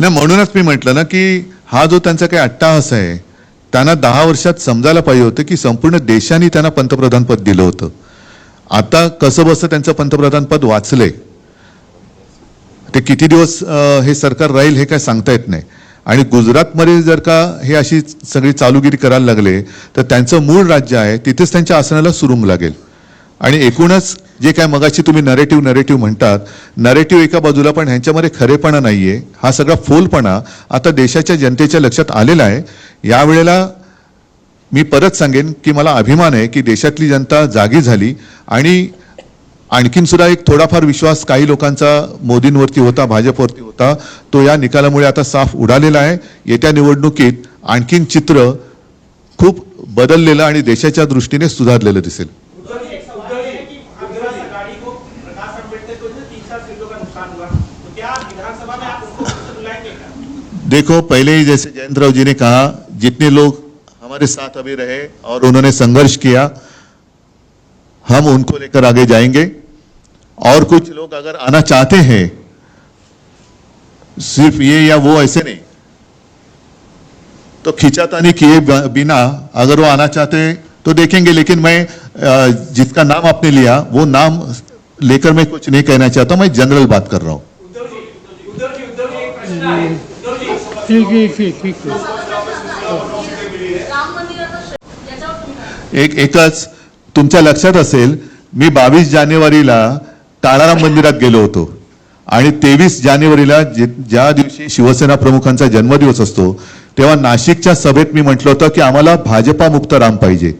नाही म्हणूनच मी म्हटलं ना की हा जो त्यांचा काही अट्टाहास आहे त्यांना दहा वर्षात समजायला पाहिजे होतं की संपूर्ण देशाने त्यांना पंतप्रधान पद दिलं होतं. आता कसं बसं त्यांचं पंतप्रधान पद वाचलंय? ते किती दिवस हे सरकार राहील हे काय सांगता येत नाही. आणि गुजरातमध्ये जर का हे अशी सगळी चालूगिरी करायला लागले तर त्यांचं मूळ राज्य आहे तिथेच त्यांच्या आसनाला सुरुंग लागेल. आणि एकूणच जे काय मगाशी तुम्ही नरेटिव्ह नरेटिव्ह म्हणतात नरेटिव्ह एका बाजूला पण ह्यांच्यामध्ये खरेपणा नाही आहे हा सगळा फोलपणा आता देशाच्या जनतेच्या लक्षात आलेला आहे. यावेळेला मी परत सांगेन की मला अभिमान आहे की देशातली जनता जागी झाली आणि आणखीन सुद्धा एक थोडाफार विश्वास काही लोकांचा मोदींवरती होता भाजपवरती होता तो या निकालामुळे आता साफ उडालेला आहे. येत्या निवडणुकीत आणखीन चित्र खूप बदललेलं आणि देशाच्या दृष्टीने सुधारलेलं दिसेल. देखो, पहले ही जैसे जयंतराव जी ने कहा, जितने लोग हमारे साथ अभी रहे और उन्होंने संघर्ष किया, हम उनको लेकर आगे जाएँगे। और कुछ लोग अगर आना चाहते हैं, सिर्फ़ ये या वो ऐसे नहीं तो खिंचातानी किए बिना अगर वो आना चाहते हैं तो देखेंगे। लेकिन मैं जिसका नाम आपने लिया, वो नाम लेकर मैं कुछ नहीं कहना चाहता, मैं जनरल बात कर रहा हूँ। ठीक आहे ठीक ठीक एक एकच तुमच्या लक्षात असेल मी बावीस जानेवारीला ताळाराम मंदिरात गेलो होतो. आणि तेवीस जानेवारीला जे- ज्या दिवशी शिवसेना प्रमुखांचा जन्मदिवस असतो तेव्हा नाशिकच्या सभेत मी म्हटलं होतं की आम्हाला भाजपा मुक्त राम पाहिजे.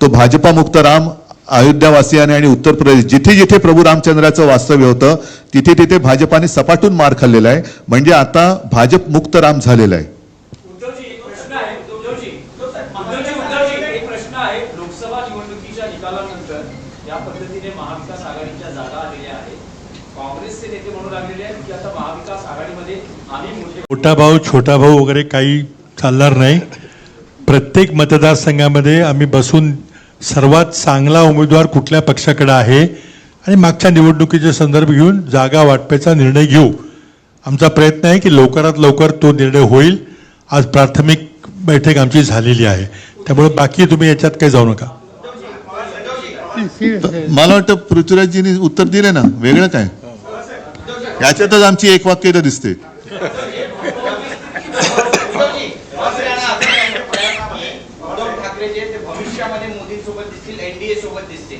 तो भाजपा मुक्त राम अयोध्यावासियाने आणि उत्तर प्रदेश जिथे जिथे प्रभू रामचंद्राचं वास्तव्य होतं तिथे तिथे भाजपाने सपाटून मार खाल्लेला आहे. म्हणजे आता भाजप मुक्त राम झालेला आहे. उद्धव जी एक प्रश्न आहे. उद्धव जी उद्धव जी उद्धव जी एक प्रश्न आहे. लोकसभा निवडणुकीच्या निकालानंतर या पद्धतीने महाविकास आघाडीच्या जागा आलेल्या आहेत. काँग्रेसचे नेते म्हणू लागलेले आहेत की आता महाविकास आघाडीमध्ये आम्ही मोठे मोठा भाऊ छोटा भाऊ वगैरे काही चालणार नाही. प्रत्येक मतदारसंघामध्ये आम्ही बसून सर्वात चांगला उमेदवार कुठल्या पक्षाकडे आहे? आणि मागच्या निवडणुकीचे संदर्भ घेऊन जागा वाटपाचा निर्णय घेऊ. आमचा प्रयत्न आहे की लवकरात लवकर तो निर्णय होईल. आज प्राथमिक बैठक आमची झालेली आहे. त्यामुळे बाकी तुम्ही याच्यात काही जाऊ नका. मला वाटतं पृथ्वीराजजींनी उत्तर दिले ना. वेगळं काय? याच्यातच आमची एक वाक्य तर दिसते उद्धव ठाकरे जे ते भविष्यामध्ये मोदींसोबत दिसतील एनडीए सोबत दिसतील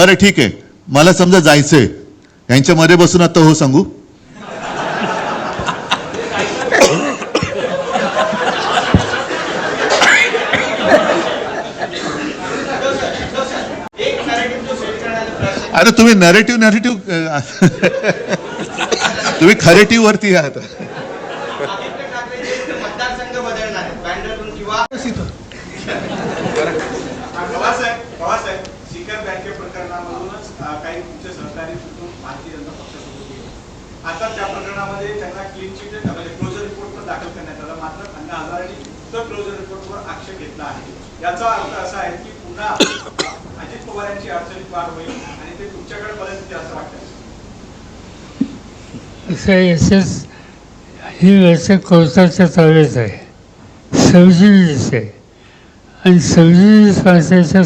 बरं ठीक आहे. मला समजा जायचंय. यांच्या मध्ये बसून आता हो सांगू. अरे तुम्ही नरेटिव्ह नरेटिव्ह तुम्ही खरेटिव्ह वरती आहात. आता त्या प्रकरणामध्ये त्यांना क्लीन चिट म्हणजे क्लोजर रिपोर्ट पण दाखल करण्यात आला. मात्र अण्णा हजारेंनी तर क्लोजर रिपोर्टवर आक्षेप घेतला आहे. याचा अर्थ असा आहे की पुन्हा अजित पवार यांची अडचणीत वाढ होईल आणि ते तुमच्याकडे पर्यंत असं वाटतं असं एस ही व्यवस्था कोर्टाच्या ताब्यात आहे. सव्वीस आहे. आणि सव्वीस वर्षाच्या